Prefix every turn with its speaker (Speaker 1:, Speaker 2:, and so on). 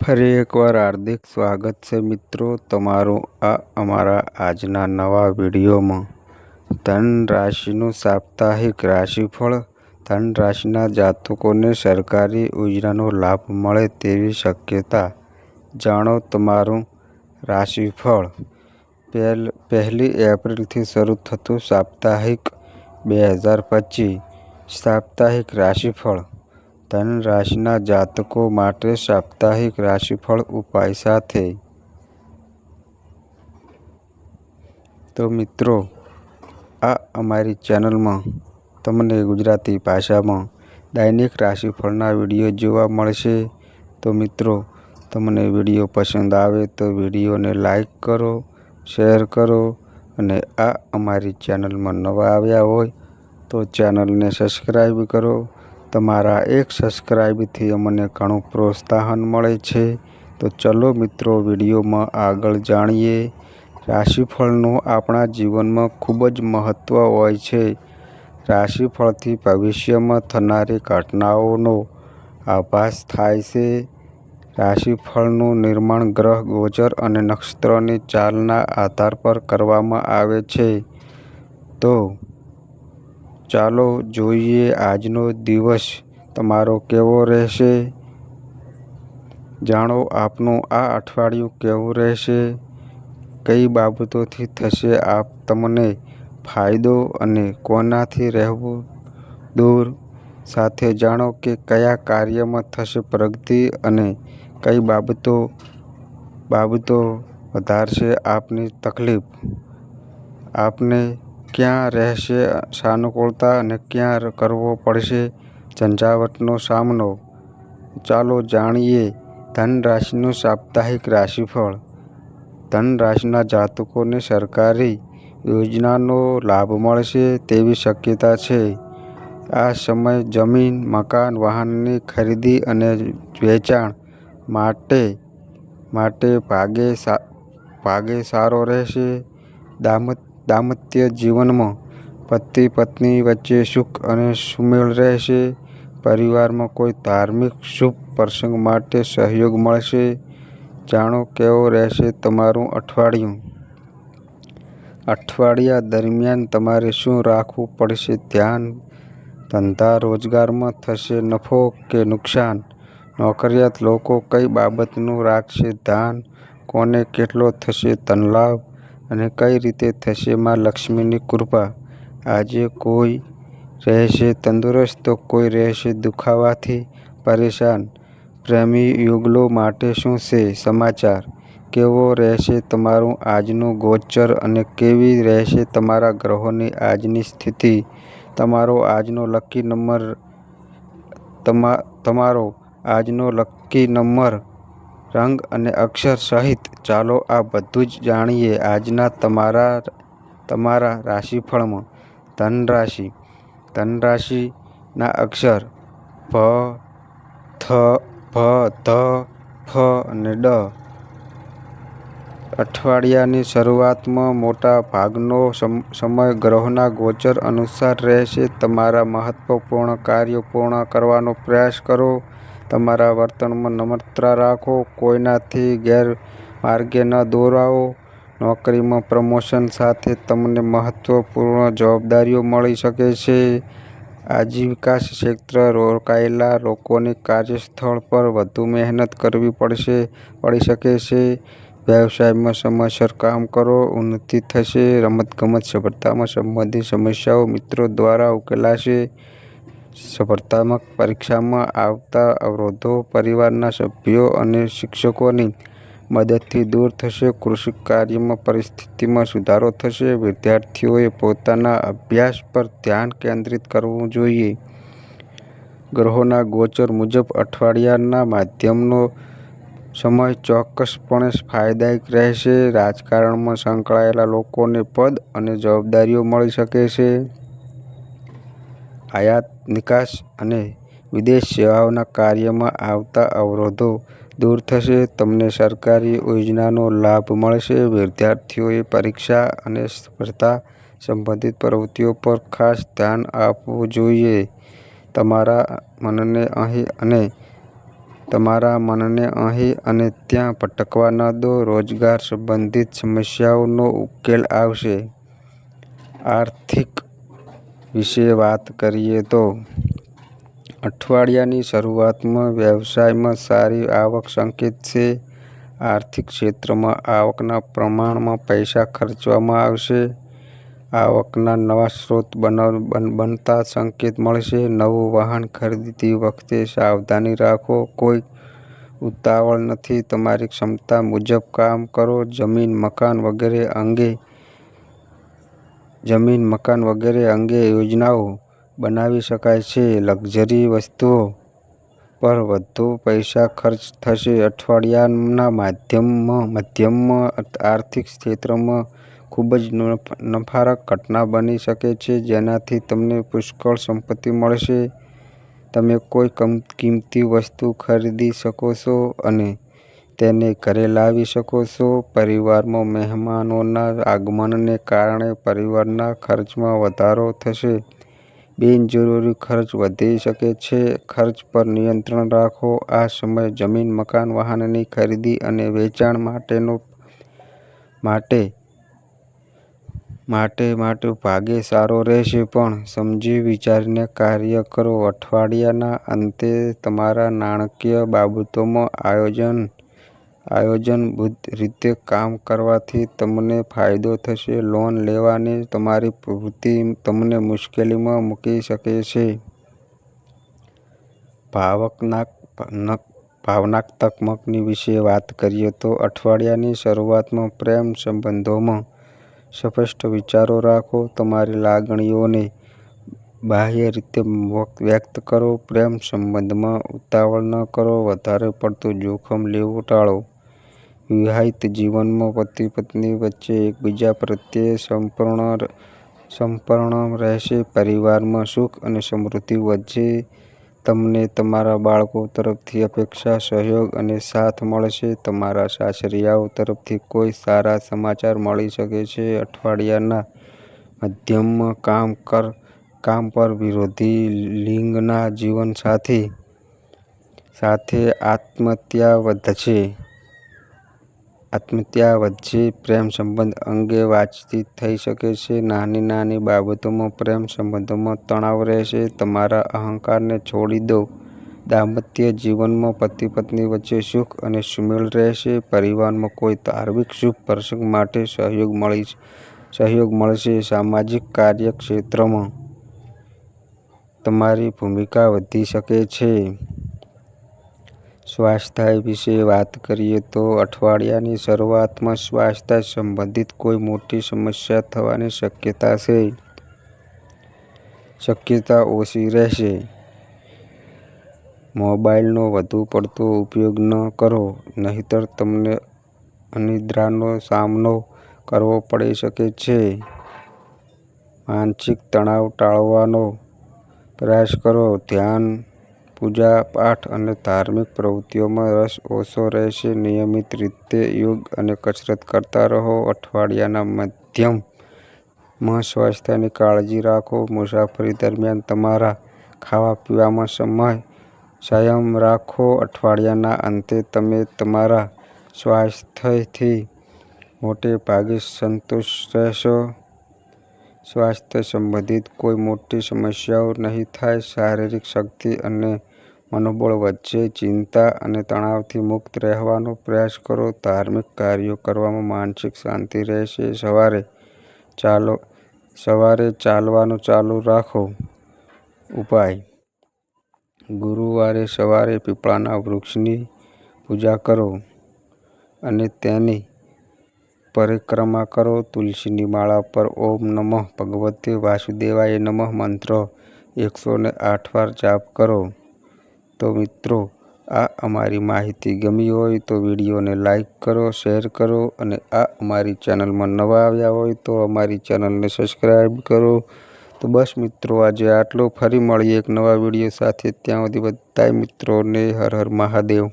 Speaker 1: ફરી એકવાર હાર્દિક સ્વાગત છે મિત્રો તમારું આ અમારા આજના નવા વિડીયોમાં. ધન રાશિનું સાપ્તાહિક રાશિફળ. ધન રાશિના જાતકોને સરકારી યોજનાનો લાભ મળે તેવી શક્યતા. જાણો તમારું રાશિફળ. પહેલ, પહેલી એપ્રિલથી શરૂ થતું સાપ્તાહિક બે હજાર પચીસ. સાપ્તાહિક રાશિફળ. ધન રાશિના જાતકો માટે સાપ્તાહિક રાશિફળ ઉપાય સાથે. તો મિત્રો, આ અમારી ચેનલમાં તમને ગુજરાતી ભાષામાં દૈનિક રાશિફળના વીડિયો જોવા મળશે. તો મિત્રો, તમને વીડિયો પસંદ આવે તો વિડીયોને લાઈક કરો, શેર કરો અને આ અમારી ચેનલમાં નવા આવ્યા હોય તો ચેનલને સબસ્ક્રાઈબ કરો. તમારા એક સબસ્ક્રાઈબથી અમને ઘણું પ્રોત્સાહન મળે છે. તો ચલો મિત્રો, વિડીયોમાં આગળ જાણીએ. રાશિફળનું આપણા જીવનમાં ખૂબ જ મહત્ત્વ હોય છે. રાશિફળથી ભવિષ્યમાં થનારી ઘટનાઓનો આભાસ થાય છે. રાશિફળનું નિર્માણ ગ્રહ, ગોચર અને નક્ષત્રની ચાલના આધાર પર કરવામાં આવે છે. તો ચાલો જોઈએ આજનો દિવસ તમારો કેવો રહેશે? જાણો આપનું આ અઠવાડિયું કેવું રહેશે? કઈ બાબતોથી થશે આપ તમને ફાયદો અને કોનાથી રહેવું દૂર? સાથે જાણો કે કયા કાર્યમાં થશે પ્રગતિ અને કઈ બાબતો બાબતો વધારશે આપની તકલીફ. આપને ક્યાં રહેશે સાનુકૂળતા અને ક્યાં કરવો પડશે ઝંઝાવટનો સામનો? ચાલો જાણીએ ધન રાશિનું સાપ્તાહિક રાશિફળ. ધન રાશિના જાતકોને સરકારી યોજનાનો લાભ મળશે તેવી શક્યતા છે. આ સમય જમીન, મકાન, વાહનની ખરીદી અને વેચાણ માટે માટે ભાગે ભાગે સારો રહેશે. દામત દાંપત્ય જીવનમાં પતિ, પત્ની વચ્ચે સુખ અને સુમેળ રહેશે. પરિવારમાં કોઈ ધાર્મિક શુભ પ્રસંગ માટે સહયોગ મળશે. જાણો કેવો રહેશે તમારું અઠવાડિયું? અઠવાડિયા દરમિયાન તમારે શું રાખવું પડશે? ધ્યાન, ધંધા રોજગારમાં થશે નફો કે નુકસાન? નોકરિયાત લોકો કઈ બાબતનું રાખશે? ધ્યાન, કોને કેટલો થશે? ધનલાભ અને કઈ રીતે થશે માં લક્ષ્મીની કૃપા? આજે કોઈ રહેશે તંદુરસ્ત તો કોઈ રહેશે દુખાવાથી પરેશાન. પ્રેમી યુગલો માટે શું છે સમાચાર? કેવો રહેશે તમારું આજનું ગોચર અને કેવી રહેશે તમારા ગ્રહોની આજની સ્થિતિ? તમારો આજનો લકી નંબર, તમા, તમારો આજનો લકી નંબર રંગ અને અક્ષર સહિત, ચાલો આ બધું જ જાણીએ આજના તમારા તમારા રાશિફળમાં. ધન રાશિ ધન રાશિના અક્ષર ભ, થ, ભ, ધ, ફ અને ડ. અઠવાડિયાની શરૂઆતમાં મોટા ભાગનો સમય ગ્રહોના ગોચર અનુસાર રહેશે. તમારા મહત્વપૂર્ણ કાર્યો પૂર્ણ કરવાનો પ્રયાસ કરો. તમારા વર્તનમાં નમ્રતા રાખો, કોઈનાથી ગેરમાર્ગે ન દોરાવો. નોકરીમાં પ્રમોશન સાથે તમને મહત્વપૂર્ણ જવાબદારીઓ મળી શકે છે. આજીવિકા ક્ષેત્રે રોકાયેલા લોકોને કાર્યસ્થળ પર વધુ મહેનત કરવી પડશે, પડી શકે છે. વ્યવસાયમાં સમયસર કામ કરો, ઉન્નતિ થશે. રમતગમત સફળતામાં સંબંધિત સમસ્યાઓ મિત્રો દ્વારા ઉકેલાશે. સ્પર્ધાત્મક પરીક્ષામાં આવતા અવરોધો પરિવારના સભ્યો અને શિક્ષકોની મદદથી દૂર થશે, કૃષિ કાર્યમાં પરિસ્થિતિમાં સુધારો થશે, વિદ્યાર્થીઓએ પોતાના અભ્યાસ પર ધ્યાન કેન્દ્રિત કરવું જોઈએ. ગ્રહોના ગોચર મુજબ અઠવાડિયાના માધ્યમનો સમય ચોક્કસપણે ફાયદાયક રહેશે. રાજકારણમાં સંકળાયેલા લોકોને પદ અને જવાબદારીઓ મળી શકે છે. આયાત, નિકાસ અને વિદેશ સેવાઓના કાર્યમાં આવતા અવરોધો દૂર થશે. તમને સરકારી યોજનાનો લાભ મળશે. વિદ્યાર્થીઓએ પરીક્ષા અને સ્પર્ધા સંબંધિત પ્રવૃત્તિઓ પર ખાસ ધ્યાન આપવું જોઈએ. તમારા મનને અહીં અને તમારા મનને અહીં અને ત્યાં ભટકવા ન દો. રોજગાર સંબંધિત સમસ્યાઓનો ઉકેલ આવશે. આર્થિક વિશે વાત કરીએ તો, અઠવાડિયાની શરૂઆતમાં વ્યવસાયમાં સારી આવક સંકેત છે. આર્થિક ક્ષેત્રમાં આવકના પ્રમાણમાં પૈસા ખર્ચવામાં આવશે. આવકના નવા સ્ત્રોત બનતા સંકેત મળશે. નવું વાહન ખરીદતી વખતે સાવધાની રાખો. કોઈ ઉતાવળ નથી. તમારી ક્ષમતા મુજબ કામ કરો. જમીન, મકાન વગેરે અંગે જમીન, મકાન વગેરે અંગે યોજનાઓ બનાવી શકાય છે. લક્ઝરી વસ્તુઓ પર વધુ પૈસા ખર્ચ થશે. અઠવાડિયાના મધ્યમાં આર્થિક ક્ષેત્રમાં ખૂબ જ નફારક ઘટના બની શકે છે, જેનાથી તમને પુષ્કળ સંપત્તિ મળશે. તમે કોઈ કમ કિંમતી વસ્તુ ખરીદી શકો છો અને તેને ઘરે લાવી શકો છો. પરિવારમાં મહેમાનોના આગમનને કારણે પરિવારના ખર્ચમાં વધારો થશે. બિનજરૂરી ખર્ચ વધી શકે છે. ખર્ચ પર નિયંત્રણ રાખો. આ સમય જમીન, મકાન, વાહનની ખરીદી અને વેચાણ માટેનો માટે માટે માટે ભાગે સારો રહેશે. પણ સમજી વિચારીને કાર્ય કરો. અઠવાડિયાના અંતે તમારા નાણાકીય બાબતોમાં આયોજન આયોજનબદ્ધ રીતે કામ કરવાથી તમને ફાયદો થશે. લોન લેવાની તમારી પ્રવૃત્તિ તમને મુશ્કેલીમાં મૂકી શકે છે. ભાવનાત્મક વિશે વાત કરીએ તો અઠવાડિયાની શરૂઆતમાં પ્રેમ સંબંધોમાં સ્પષ્ટ વિચારો રાખો. તમારી લાગણીઓને બાહ્ય રીતે વ્યક્ત કરો. પ્રેમ સંબંધમાં ઉતાવળ ન કરો. વધારે પડતું જોખમ લેવું ટાળો. વિવાહિત જીવનમાં પતિ પત્ની વચ્ચે એકબીજા પ્રત્યે સમર્પણ રહેશે. પરિવારમાં સુખ અને સમૃદ્ધિ વધશે. તમને તમારા બાળકો તરફથી અપેક્ષા, સહયોગ અને સાથ મળશે. તમારા સાસરિયાઓ તરફથી કોઈ સારા સમાચાર મળી શકે છે. અઠવાડિયાના મધ્યમાં કામ પર વિરોધી લિંગના જીવનસાથી સાથે આત્મીયતા વધશે. આત્મીયતા વચ્ચે પ્રેમ સંબંધ અંગે વાતચીત થઈ શકે છે. નાની નાની બાબતોમાં પ્રેમ સંબંધોમાં તણાવ રહેશે. તમારા અહંકારને છોડી દો. દાંપત્ય જીવનમાં પતિ પત્ની વચ્ચે સુખ અને સુમેળ રહેશે. પરિવારમાં કોઈ ધાર્મિક શુભ પ્રસંગ માટે સહયોગ મળશે. સામાજિક કાર્યક્ષેત્રમાં તમારી ભૂમિકા વધી શકે છે. સ્વાસ્થ્ય વિશે વાત કરીએ તો અઠવાડિયાની શરૂઆતમાં સ્વાસ્થ્ય સંબંધિત કોઈ મોટી સમસ્યા થવાની શક્યતા છે. શક્યતા ઓછી રહેશે. મોબાઈલનો વધુ પડતો ઉપયોગ ન કરો, નહીંતર તમને અનિદ્રાનો સામનો કરવો પડી શકે છે. માનસિક તણાવ ટાળવાનો પ્રયાસ કરો, ધ્યાન પૂજા, પાઠ અને ધાર્મિક પ્રવૃત્તિઓમાં રસ ઓછો રહેશે. નિયમિત રીતે યોગ અને કસરત કરતા રહો. અઠવાડિયાના મધ્યમમાં સ્વાસ્થ્યની કાળજી રાખો. મુસાફરી દરમિયાન તમારા ખાવા પીવામાં સમય સંયમ રાખો. અઠવાડિયાના અંતે તમે તમારા સ્વાસ્થ્યથી મોટે ભાગે સંતુષ્ટ રહેશો. સ્વાસ્થ્ય સંબંધિત કોઈ મોટી સમસ્યાઓ નહીં થાય. શારીરિક શક્તિ અને મનોબળ વધશે, ચિંતા અને તણાવથી મુક્ત રહેવાનો પ્રયાસ કરો, ધાર્મિક કાર્યો કરવામાં માનસિક શાંતિ રહેશે. સવારે ચાલવાનું ચાલુ રાખો. ઉપાય. ગુરુવારે સવારે પીપળાના વૃક્ષની પૂજા કરો અને તેની પરિક્રમા કરો. તુલસીની માળા પર ઓમ નમઃ. ભગવતે વાસુદેવાય નમઃ મંત્ર એકસો ને આઠ વાર જાપ કરો. તો મિત્રો, આ અમારી માહિતી ગમી હોય તો વિડીયોને લાઈક કરો, શેર કરો અને આ અમારી ચેનલમાં નવા આવ્યા હોય તો અમારી ચેનલને સબસ્ક્રાઈબ કરો. તો બસ મિત્રો, આજે આટલો. ફરી મળીએ એક નવા વીડિયો સાથે. ત્યાં સુધી બધાય મિત્રોને હર હર મહાદેવ.